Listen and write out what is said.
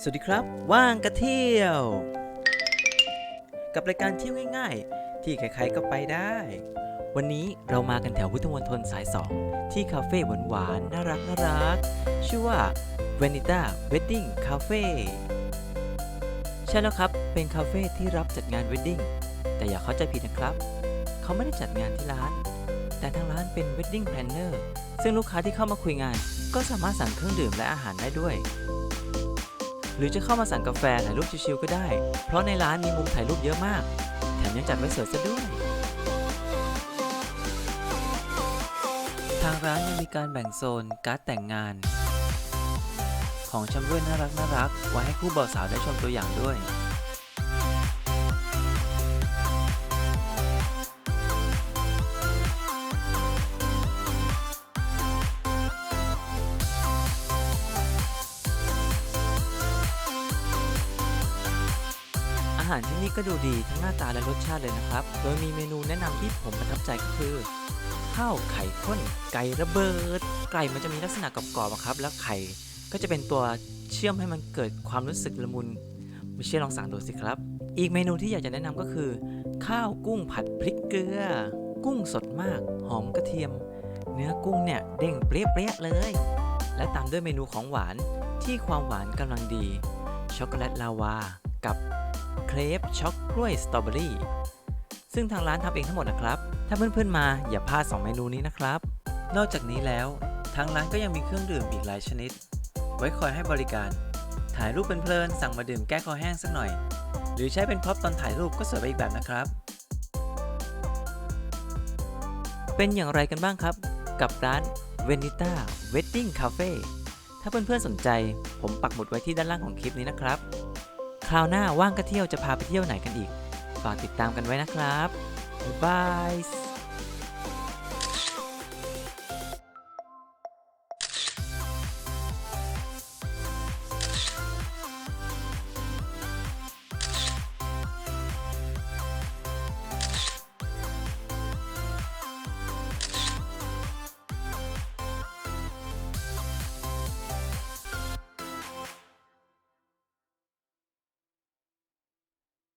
สวัสดีครับ ว่างกระเที่ยว กับรายการเที่ยวง่าย ๆ ที่ใครๆก็ไปได้ วันนี้เรามากันแถวพุทธมณฑลสาย 2 ที่คาเฟ่หวานๆน่ารักน่ารักชื่อว่า Vanita Wedding Cafe ใช่แล้วครับ เป็นคาเฟ่ที่รับจัดงาน Wedding แต่อย่าเข้าใจผิดนะครับ เขาไม่ได้จัดงานที่ร้าน แต่ทางร้านเป็น Wedding Planner ซึ่งลูกค้าที่เข้ามาคุยงาน ก็สามารถสั่งเครื่องดื่มและอาหารได้ด้วย หรือจะเข้ามาสั่งกาแฟถ่ายรูปชิวๆก็ได้ เพราะในร้านมีมุมถ่ายรูปเยอะมาก แถมยังจัดไว้สวยซะด้วย ทางร้านยังมีการแบ่งโซนการ์ดแต่งงาน ของชำร่วยน่ารักน่ารักๆไว้ให้คู่บ่าวสาวได้ชมตัวอย่างด้วย อาหารที่นี่ก็ดูดีทั้งหน้าตาและรสชาติเลยนะครับ โดยมีเมนูแนะนำที่ผมประทับใจก็คือ ข้าวไข่ข้นไก่ระเบิด ไก่มันจะมีลักษณะกรอบๆครับแล้วไข่ก็จะเป็นตัวเชื่อมให้มันเกิดความรู้สึกละมุนไม่เชื่อลองสั่งดูสิครับ อีกเมนูที่อยากจะแนะนำก็คือ ข้าวกุ้งผัดพริกเกลือ กุ้งสดมาก หอมกระเทียม เนื้อกุ้งเนี่ยเด้งเปรี้ยๆเลย และตามด้วยเมนูของหวานที่ความหวานกำลังดีช็อกโกแลตลาวา กับเครปช็อกกล้วยสตรอเบอรี่ซึ่งทางร้านทำเองทั้งหมดนะครับ ถ้าเพื่อนๆมาอย่าพลาด 2 เมนูนี้นะครับ นอกจากนี้แล้วทางร้านก็ยังมีเครื่องดื่มอีกหลายชนิด ไว้คอยให้บริการ ถ่ายรูปเป็นเพลินสั่งมาดื่มแก้คอแห้งสักหน่อย หรือใช้เป็นพร็อพตอนถ่ายรูปก็สวยไปอีกแบบนะครับ เป็นอย่างไรกันบ้างครับ กับร้าน Venita Wedding Cafe ถ้าเพื่อนๆสนใจ ผมปักหมุดไว้ที่ด้านล่างของคลิปนี้นะครับ คราวหน้าว่างก็เที่ยวจะพาไปเที่ยวไหนกันอีก ฝากติดตามกันไว้นะครับ บ๊ายบาย